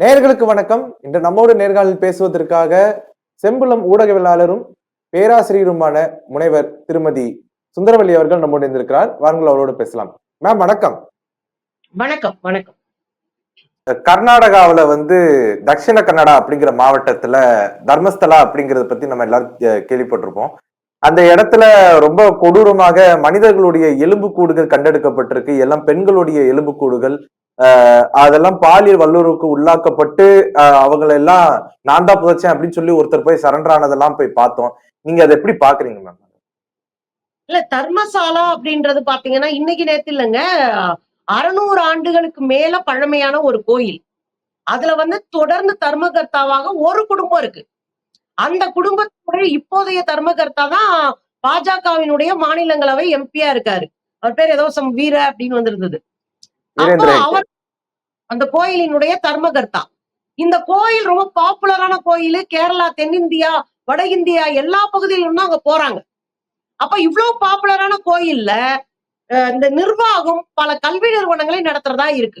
நேயர்களுக்கு வணக்கம். இன்று நம்மோடு நேர்காணலில் பேசுவதற்காக செம்புலம் ஊடகவியலாளரும் பேராசிரியருமான முனைவர் திருமதி சுந்தரவல்லி அவர்கள் நம்மோடு இருந்திருக்கிறார் வாருங்கள் அவரோடு பேசலாம். மேம் வணக்கம். வணக்கம் வணக்கம். கர்நாடகாவுல வந்து தக்ஷிண கன்னடா அப்படிங்கிற மாவட்டத்துல தர்மஸ்தலா அப்படிங்கறத பத்தி நம்ம எல்லாரும் கேள்விப்பட்டிருப்போம். அந்த இடத்துல ரொம்ப கொடூரமாக மனிதர்களுடைய எலும்புக்கூடுகள் கண்டெடுக்கப்பட்டிருக்கு. எல்லாம் பெண்களுடைய எலும்புக்கூடுகள் ஆஹ் அதெல்லாம் பாலியல் வல்லுறவுக்கு உள்ளாக்கப்பட்டு ஆஹ் அவங்கள எல்லாம் நான் தான் புதைச்சேன் அப்படின்னு சொல்லி ஒருத்தர் போய் சரண்டர் ஆனதெல்லாம் போய் பார்த்தோம். நீங்க அதை எப்படி பாக்குறீங்க மேம்? இல்ல தர்மசாலா அப்படின்றது பாத்தீங்கன்னா இன்னைக்கு நேத்து இல்லைங்க அறுநூறு ஆண்டுகளுக்கு மேல பழமையான ஒரு கோயில். அதுல வந்து தொடர்ந்து தர்மகர்த்தாவாக ஒரு குடும்பம் இருக்கு. அந்த குடும்பத்துடைய இப்போதைய தர்மகர்த்தா தான் பாஜகவினுடைய மாநிலங்களவை எம்பியா இருக்காரு. அவர் பேர் ஏதோ சம் வீர அப்படின்னு வந்திருந்தது. அப்போ. அவர் அந்த கோயிலினுடைய தர்மகர்த்தா. இந்த கோயில் ரொம்ப பாப்புலரான கோயில். கேரளா தென்னிந்தியா வட இந்தியா எல்லா பகுதியிலும் அங்க போறாங்க. அப்ப இவ்வளவு பாப்புலரான கோயில்ல இந்த நிர்வாகம் பல கல்வி நிறுவனங்களை நடத்துறதா இருக்கு.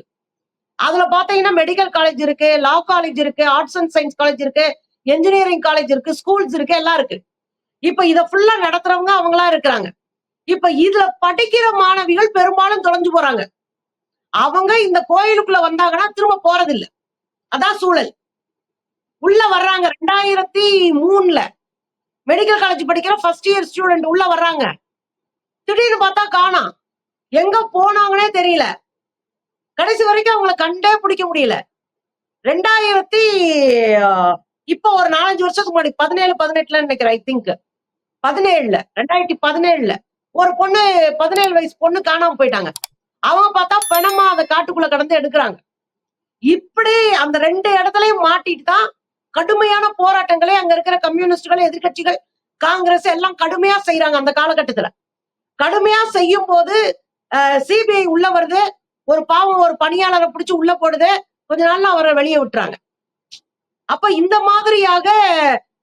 அதுல பாத்தீங்கன்னா மெடிக்கல் காலேஜ் இருக்கு லா காலேஜ் இருக்கு ஆர்ட்ஸ் அண்ட் சயின்ஸ் காலேஜ் இருக்கு. என்ஜினியரிங் காலேஜ் இருக்கு ஸ்கூல்ஸ் இருக்கு எல்லாம் இருக்கு. இப்ப இத ஃபுல்லா நடத்துறவங்க அவங்களா இருக்கிறாங்க. இப்ப இதுல படிக்கிற மாணவிகள் பெரும்பாலும் தொலைஞ்சு போறாங்க. அவங்க இந்த கோயிலுக்குள்ள வந்தாங்கன்னா திரும்ப போறதில்ல. அதான் சூழல். உள்ள வர்றாங்க. ரெண்டாயிரத்தி மூணுல மெடிக்கல் காலேஜ் படிக்கிற ஃபர்ஸ்ட் இயர் ஸ்டூடெண்ட் உள்ள வர்றாங்க. திடீர்னு பார்த்தா காணாம் எங்க போனாங்கன்னே தெரியல. கடைசி வரைக்கும் அவங்கள கண்டே பிடிக்க முடியல. ரெண்டாயிரத்தி இப்போ ஒரு நாலஞ்சு வருஷத்துக்கு முன்னாடி பதினேழு பதினெட்டுல நினைக்கிறேன் ஐ திங்க் பதினேழுல ரெண்டாயிரத்தி பதினேழுல. ஒரு பொண்ணு பதினேழு வயசு பொண்ணு காணாம போயிட்டாங்க. அவங்க பார்த்தா பிணமா அந்த காட்டுக்குள்ள கடந்து எடுக்கிறாங்க. இப்படி அந்த ரெண்டு இடத்துலயும் மாட்டிட்டு தான் கடுமையான போராட்டங்களை அங்க இருக்கிற கம்யூனிஸ்டுகள் எதிர்க்கட்சிகள் காங்கிரஸ் எல்லாம் கடுமையா செய்யறாங்க அந்த காலகட்டத்துல. கடுமையா செய்யும் போது சிபிஐ உள்ள வருது. ஒரு பாவம் ஒரு பணியாளரை பிடிச்சு உள்ள போடுது. கொஞ்ச நாள்ல அவரை வெளியே விட்டுறாங்க. அப்ப இந்த மாதிரியாக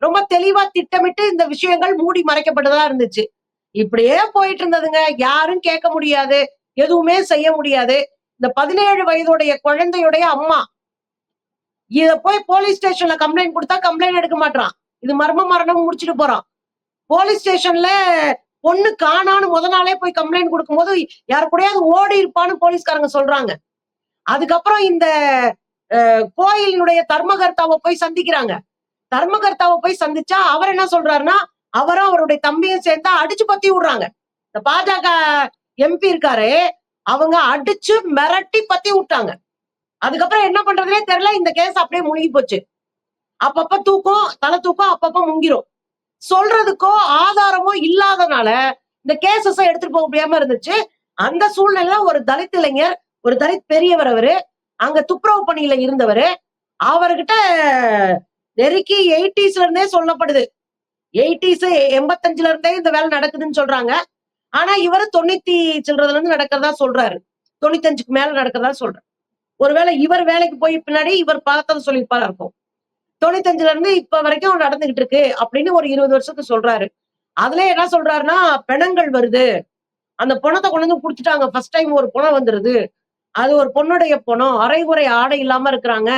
ரொம்ப தெளிவா திட்டமிட்டு இந்த விஷயங்கள் மூடி மறைக்கப்பட்டதா இருந்துச்சு. இப்படியே போயிட்டு இருந்ததுங்க. யாரும் கேட்க முடியாது. எதுவுமே செய்ய முடியாது. இந்த பதினேழு வயதுடைய குழந்தையுடைய அம்மா. இத போய் போலீஸ் ஸ்டேஷன்ல கம்ப்ளைண்ட் கொடுத்தா கம்ப்ளைண்ட் எடுக்க மாட்டான் இது மர்ம மரணம் முடிச்சிட்டு போறான். போலீஸ் ஸ்டேஷன்ல பொண்ணு காணான்னு முத நாளே போய் கம்ப்ளைண்ட் கொடுக்கும்போது யாரு கூடயாவது ஓடி இருப்பான்னு போலீஸ்காரங்க சொல்றாங்க. அதுக்கப்புறம் இந்த கோயிலினுடைய தர்மகர்த்தாவை போய் சந்திக்கிறாங்க. தர்மகர்த்தாவை போய் சந்திச்சா அவர் என்ன சொல்றாருன்னா அவரும் அவருடைய தம்பியும் சேர்ந்தா அடிச்சு பத்தி விடுறாங்க. இந்த பாஜக எம்பி இருக்காரு அவங்க அடிச்சு மிரட்டி பத்தி விட்டாங்க. அதுக்கப்புறம் என்ன பண்றதுனே தெரியல இந்த கேஸ் அப்படியே முழுகி போச்சு. அப்பப்ப தூக்கம் தலை தூக்கம் அப்பப்ப முங்கிரும். சொல்றதுக்கோ ஆதாரமோ இல்லாதனால இந்த கேசஸ் எடுத்துட்டு போக முடியாம இருந்துச்சு. அந்த சூழ்நிலையில ஒரு தலித் இளைஞர் ஒரு தலித் பெரியவர் அவரு அங்க துப்புரவு பணியில இருந்தவர் அவர்கிட்ட நெருக்கி எயிட்டிஸ்ல இருந்தே சொல்லப்படுது. எயிட்டிஸ் எண்பத்தஞ்சுல இருந்தே இந்த வேலை நடக்குதுன்னு சொல்றாங்க. ஆனா இவர் தொண்ணூத்தி சில்லறதுல இருந்து நடக்கிறதா சொல்றாரு. தொண்ணூத்தஞ்சுக்கு மேல நடக்கிறதா சொல்றாரு. ஒருவேளை இவர் வேலைக்கு போய் பின்னாடி இவர் பார்த்ததை சொல்லியிருப்பாரா இருக்கும். தொண்ணூத்தஞ்சுல இருந்து இப்ப வரைக்கும் நடந்துகிட்டு இருக்கு அப்படின்னு ஒரு இருபது வருஷத்துக்கு சொல்றாரு. அதுல என்ன சொல்றாருன்னா பிணங்கள் வருது. அந்த பணத்தை கொண்டு வந்து கொடுத்துட்டாங்க. ஃபர்ஸ்ட் டைம் ஒரு பணம் வந்துருது. அது ஒரு பொண்ணுடைய பணம் அரைகுறை ஆடை இல்லாம இருக்கிறாங்க.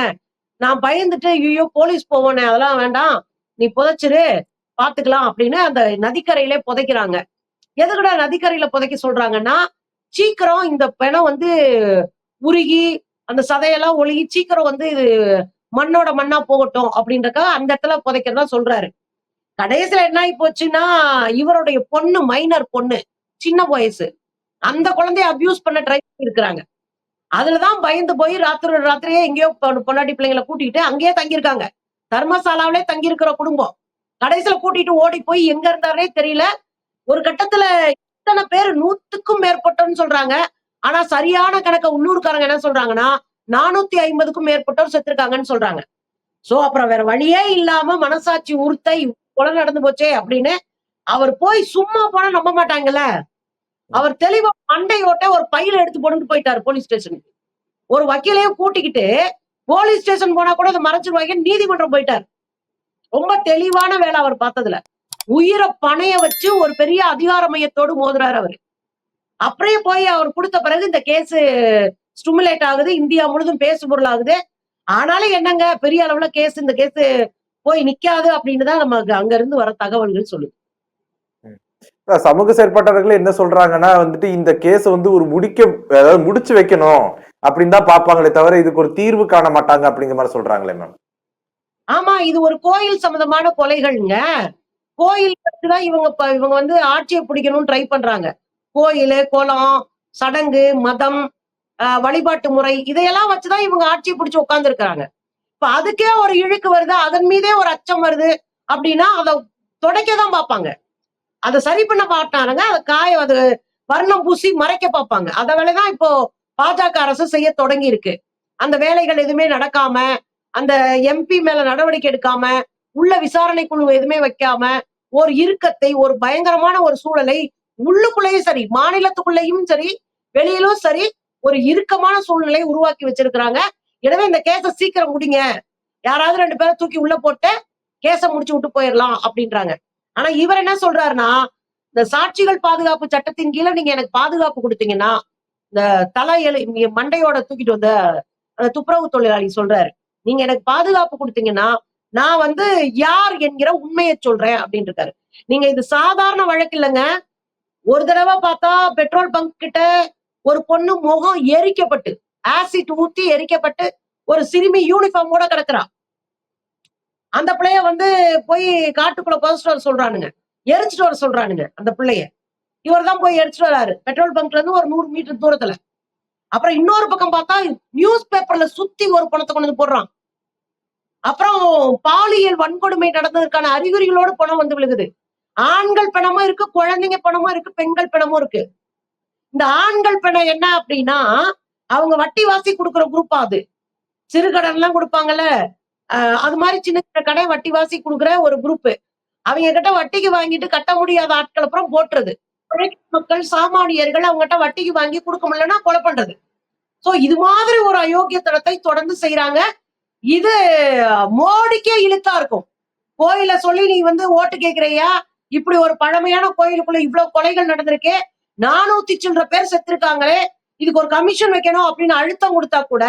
நான் பயந்துட்டு ஐயோ போலீஸ் போவோனே அதெல்லாம் வேண்டாம். நீ புதைச்சிரு பாத்துக்கலாம் அப்படின்னு அந்த நதிக்கரையிலே புதைக்கிறாங்க. எதுக்குடா நதிக்கரையில புதைக்க சொல்றாங்கன்னா சீக்கிரம் இந்த பிணம் வந்து உருகி அந்த சதையெல்லாம் ஒழுகி சீக்கிரம் வந்து இது மண்ணோட மண்ணா போகட்டும் அப்படின்றக்காக அந்த இடத்துல புதைக்கிறதா சொல்றாரு. கடைசியில என்ன ஆகி போச்சுன்னா இவருடைய பொண்ணு மைனர் பொண்ணு சின்ன வயசு. அந்த குழந்தைய அபியூஸ் பண்ண ட்ரை இருக்கிறாங்க அதுலதான் பயந்து போய் ராத்திரி ராத்திரியே எங்கேயோ பொ- பிள்ளைங்களை கூட்டிட்டு அங்கேயே தங்கியிருக்காங்க. தர்மசாலாவிலே தங்கியிருக்கிற குடும்பம். கடைசியில கூட்டிட்டு ஓடி போய் எங்க இருந்தாரே தெரியல. ஒரு கட்டத்துல இத்தனை பேர் நூத்துக்கும் மேற்பட்டோம்னு சொல்றாங்க. ஆனா சரியான கணக்க உள்ளூர்காரங்க என்ன சொல்றாங்கன்னா நானூத்தி ஐம்பதுக்கும் மேற்பட்டோர் செத்துருக்காங்கன்னு சொல்றாங்க. சோ அப்புறம் வேற வழியே இல்லாம மனசாட்சி உறுத்தை கொலை நடந்து போச்சே அப்படின்னு அவர் போய் சும்மா போனா நம்ப மாட்டாங்கல்ல? அவர் தெளிவா மண்டையோட்ட ஒரு பையில எடுத்து போட்டு போயிட்டாரு போலீஸ் ஸ்டேஷனுக்கு. ஒரு வக்கீலையும் கூட்டிக்கிட்டு போலீஸ் ஸ்டேஷன் போனா கூட அதை மறைச்சிருவாங்க நீதிமன்றம் போயிட்டார். ரொம்ப தெளிவான வேலை அவர் பார்த்ததுல. உயிரை பணைய வச்சு ஒரு பெரிய அதிகார மையத்தோடு மோதுறாரு அவரு. அப்படியே போய் அவர் கொடுத்த பிறகு இந்த கேஸ் ஸ்டிமுலேட் ஆகுது இந்தியா முழுதும் பேசு பொருள் ஆகுது ஆனாலும் என்னங்க பெரிய அளவுல கேஸ் இந்த கேஸ் போய் நிக்காது அப்படின்னு தான் நமக்கு அங்க இருந்து வர தகவல்கள் சொல்லுது. சமூக செயற்பாட்டாளர்கள் என்ன சொல்றாங்கன்னா வந்துட்டு இந்த கேஸ் வந்து ஒரு முடிக்க அதாவது முடிச்சு வைக்கணும் அப்படின்னு தான் பாப்பாங்களே தவிர இதுக்கு ஒரு தீர்வு காண மாட்டாங்க அப்படிங்கிற மாதிரி சொல்றாங்களே மேம் ஆமா இது ஒரு கோயில் சம்பந்தமான கொலைகள்ங்க. கோயில் தான் இவங்க இவங்க வந்து ஆட்சியை பிடிக்கணும்னு ட்ரை பண்றாங்க. கோயில் குளம் சடங்கு மதம் ஆஹ் வழிபாட்டு முறை இதையெல்லாம் வச்சுதான் இவங்க ஆட்சியை பிடிச்சு உட்கார்ந்து இருக்கிறாங்க இப்ப அதுக்கே ஒரு இழுக்கு வருது அதன் மீதே ஒரு அச்சம் வருது அப்படின்னா அதை துடைக்க தான் பார்ப்பாங்க. அதை சரி பண்ண மாட்டானுங்க. அதை காய அது வர்ணம் பூசி மறைக்க பார்ப்பாங்க. அத வேலைதான் இப்போ பாஜக அரசு செய்ய தொடங்கி இருக்கு அந்த வேலைகள் எதுவுமே நடக்காம அந்த எம்பி மேல நடவடிக்கை எடுக்காம உள்ள விசாரணை குழு எதுவுமே வைக்காம ஒரு இறுக்கத்தை ஒரு பயங்கரமான ஒரு சூழலை உள்ளுக்குள்ளேயும் சரி மாநிலத்துக்குள்ளேயும் சரி வெளியிலும் சரி ஒரு இறுக்கமான சூழ்நிலையை உருவாக்கி வச்சிருக்கிறாங்க. எனவே இந்த கேஸை சீக்கிரம் முடிங்க. யாராவது ரெண்டு பேரை தூக்கி உள்ள போட்டு கேஸை முடிச்சு விட்டு போயிடலாம் அப்படின்றாங்க. ஆனா இவர் என்ன சொல்றாருன்னா இந்த சாட்சிகள் பாதுகாப்பு சட்டத்தின் கீழே நீங்க எனக்கு பாதுகாப்பு கொடுத்தீங்கன்னா இந்த தலை எழு மண்டையோட தூக்கிட்டு வந்த துப்புரவு தொழிலாளி சொல்றாரு. நீங்க எனக்கு பாதுகாப்பு கொடுத்தீங்கன்னா நான் வந்து யார் என்கிற உண்மையை சொல்றேன் அப்படின்னு இருக்காரு. நீங்க இது சாதாரண வழக்கு இல்லைங்க. ஒரு தடவை பார்த்தா பெட்ரோல் பங்க் கிட்ட ஒரு பொண்ணு முகம் எரிக்கப்பட்டு ஆசிட் ஊத்தி எரிக்கப்பட்டு ஒரு சிறுமி யூனிஃபார்மோட கிடக்குறான் அந்த பிள்ளைய வந்து போய் காட்டுக்குள்ள புதைச்சிட்டு வர சொல்றானுங்க. எரிச்சிட்டு வர சொல்றானுங்க அந்த பிள்ளைய. இவர் தான் போய் எரிச்சிட்டு வராரு. பெட்ரோல் பங்க்ல இருந்து ஒரு நூறு மீட்டர் தூரத்துல. அப்புறம் இன்னொரு பக்கம் பார்த்தா நியூஸ் பேப்பர்ல சுத்தி ஒரு பணத்தை கொண்டு வந்து போடுறான். அப்புறம் பாலியல் வன்கொடுமை நடந்ததற்கான அறிகுறிகளோடு பணம் வந்து விழுகுது. ஆண்கள் பணமும் இருக்கு குழந்தைங்க பணமும் இருக்கு பெண்கள் பணமும் இருக்கு. இந்த ஆண்கள் பணம் என்ன அப்படின்னா அவங்க வட்டி வாசி கொடுக்குற குரூப் அது. சிறுகடன் எல்லாம் கொடுப்பாங்கல்ல. அது மாதிரி சின்ன சின்ன கடை வட்டி வாசி கொடுக்குற ஒரு குரூப் அவங்க கிட்ட வட்டிக்கு வாங்கிட்டு கட்ட முடியாத ஆட்கள் அப்புறம் போட்டுறது. மக்கள் சாமானியர்கள் அவங்ககிட்ட வட்டிக்கு வாங்கி கொடுக்க முடியலன்னா கொலை பண்றது. சோ இது மாதிரி ஒரு அயோக்கியத்தனத்தை தொடர்ந்து செய்யறாங்க இது மோடிக்கே இழுத்தா இருக்கும். கோயில சொல்லி நீ வந்து ஓட்டு கேக்குறியா இப்படி ஒரு பழமையான கோயிலுக்குள்ள இவ்வளவு கொலைகள் நடந்திருக்கே? நானூத்தி சில்லற பேர் செத்துருக்காங்களே. இதுக்கு ஒரு கமிஷன் வைக்கணும் அப்படின்னு அழுத்தம் கொடுத்தா கூட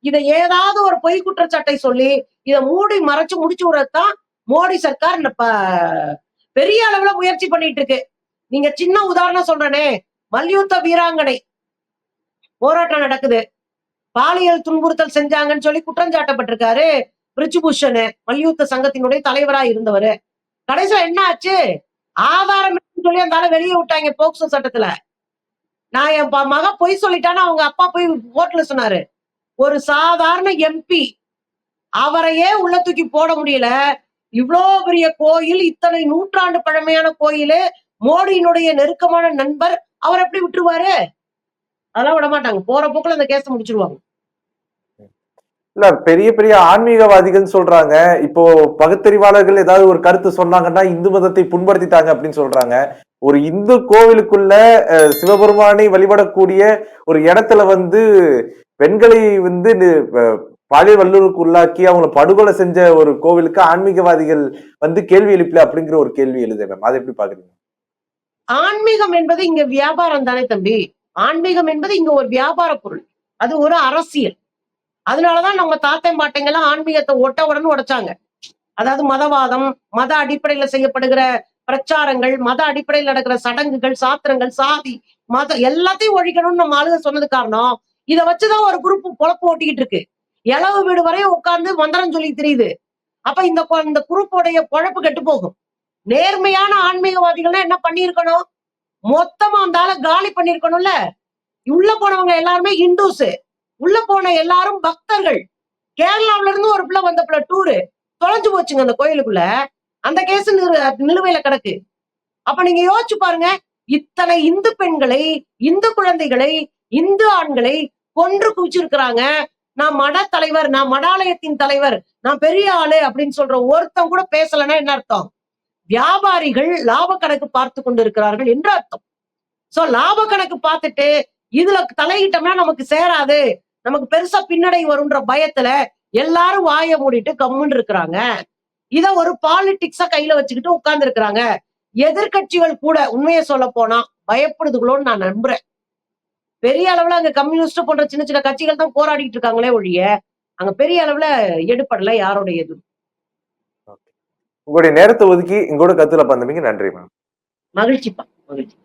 இதை ஏதாவது ஒரு பொய் குற்றச்சாட்டை சொல்லி இதை மூடி மறைச்சு முடிச்சு விடத்தான் மோடி சர்க்கார் இந்த ப- பெரிய அளவுல முயற்சி பண்ணிட்டு இருக்கு நீங்க சின்ன உதாரணம் சொல்றனே. மல்யுத்த வீராங்கனை. போராட்டம் நடக்குது. பாலியல் துன்புறுத்தல் செஞ்சாங்கன்னு சொல்லி குற்றம் சாட்டப்பட்டிருக்காரு மல்யுத்த சங்கத்தினுடைய தலைவரா இருந்தவர். கடைசியில என்ன ஆச்சு? ஆதாரம் சொல்லி அந்த வெளியே விட்டாங்க போக்சோ சட்டத்துல. நான் என் மக பொய் சொல்லிட்டான்னு அவங்க அப்பா போய் ஓட்டுல சொன்னாரு. ஒரு சாதாரண எம்பி அவரையே உள்ள தூக்கி போட முடியல. இவ்வளோ பெரிய கோயில் இத்தனை நூற்றாண்டு பழமையான கோயிலு மோடியினுடைய நெருக்கமான நண்பர் அவர் எப்படி விட்டுருவாரு? அதெல்லாம் விட மாட்டாங்க. போற போக்குல அந்த கேஸ முடிச்சிருவாங்க. இல்ல பெரிய பெரிய ஆன்மீகவாதிகள் சொல்றாங்க. இப்போ பகுத்தறிவாளர்கள் ஏதாவது ஒரு கருத்து சொன்னாங்கன்னா இந்து மதத்தை புண்படுத்திட்டாங்க அப்படின்னு சொல்றாங்க. ஒரு இந்து கோவிலுக்குள்ள அஹ், சிவபெருமானை வழிபடக்கூடிய ஒரு இடத்துல வந்து பெண்களை வந்து பாலியல் வல்லுறவுக்கு உள்ளாக்கி அவங்கள படுகொலை செஞ்ச ஒரு கோவிலுக்கு ஆன்மீகவாதிகள் வந்து கேள்வி எழுப்பல அப்படிங்கிற ஒரு கேள்வி எழுத மேம் அதை எப்படி பாக்குறீங்க ஆன்மீகம் என்பது இங்க வியாபாரம் தானே தம்பி. ஆன்மீகம் என்பது இங்க ஒரு வியாபார பொருள். அது ஒரு அரசியல். அதனாலதான் நம்ம தாத்தன் பாட்டைங்கெல்லாம் ஆன்மீகத்தை ஒட்ட உடனே உடைச்சாங்க. அதாவது மதவாதம் மத அடிப்படையில செய்யப்படுகிற பிரச்சாரங்கள் மத அடிப்படையில் நடக்கிற சடங்குகள் சாத்திரங்கள் சாதி மத எல்லாத்தையும் ஒழிக்கணும்னு நம்ம ஆளுங்க சொன்னது காரணம். இதை வச்சுதான் ஒரு குரூப் பொழப்பு ஓட்டிக்கிட்டு இருக்கு. இளவு வீடு வரையும் உட்கார்ந்து மந்திரம் சொல்லி தெரியுது. அப்ப இந்த இந்த குரூப்போடைய பொழப்பு கெட்டு போகும். நேர்மையான ஆன்மீகவாதிகள்னா என்ன பண்ணிருக்கணும் மொத்தமா அந்த ஆளை காலி பண்ணிருக்கணும்ல உள்ள போனவங்க எல்லாருமே இந்துஸ் உள்ள போன எல்லாரும் பக்தர்கள். கேரளாவுல இருந்து ஒரு பிள்ளை வந்த பிள்ளை டூரு. தொலைஞ்சு போச்சுங்க அந்த கோயிலுக்குள்ள. அந்த கேஸ் நிலுவையில கிடக்கு. அப்ப நீங்க யோசிச்சு பாருங்க. இத்தனை இந்து பெண்களை இந்து குழந்தைகளை இந்து ஆண்களை கொன்று குவிச்சிருக்கிறாங்க. நான் மட தலைவர் நான் மடாலயத்தின் தலைவர் நான் பெரிய ஆளு அப்படின்னு சொல்ற ஒருத்தன் கூட பேசலைன்னா என்ன அர்த்தம்? வியாபாரிகள் லாப கணக்கு பார்த்து கொண்டிருக்கிறார்கள் என்று அர்த்தம். சோ லாப கணக்கு பார்த்துட்டு இதுல தலையிட்டோம்னா நமக்கு சேராது. நமக்கு பெருசா பின்னடை வரும்ன்ற பயத்துல எல்லாரும் வாயை மூடிட்டு கம்முன்னு இருக்கிறாங்க. இத ஒரு பாலிடிக்ஸா கையில வச்சுக்கிட்டு உட்கார்ந்து இருக்கிறாங்க எதிர்கட்சிகள் கூட உண்மையை சொல்ல போனா பயப்படுதுகளோன்னு நான் நம்புறேன். பெரிய அளவுல அங்க கம்யூனிஸ்ட் போன்ற சின்ன சின்ன கட்சிகள் தான் போராடிட்டு இருக்காங்களே ஒழிய அங்க பெரிய அளவுல எடுபடல யாருடைய இது? உங்களுடைய நேரத்தை ஒதுக்கி எங்களோட கருத்துல பந்தமிக்கு நன்றி மேம். மகிழ்ச்சிப்பா. மகிழ்ச்சி.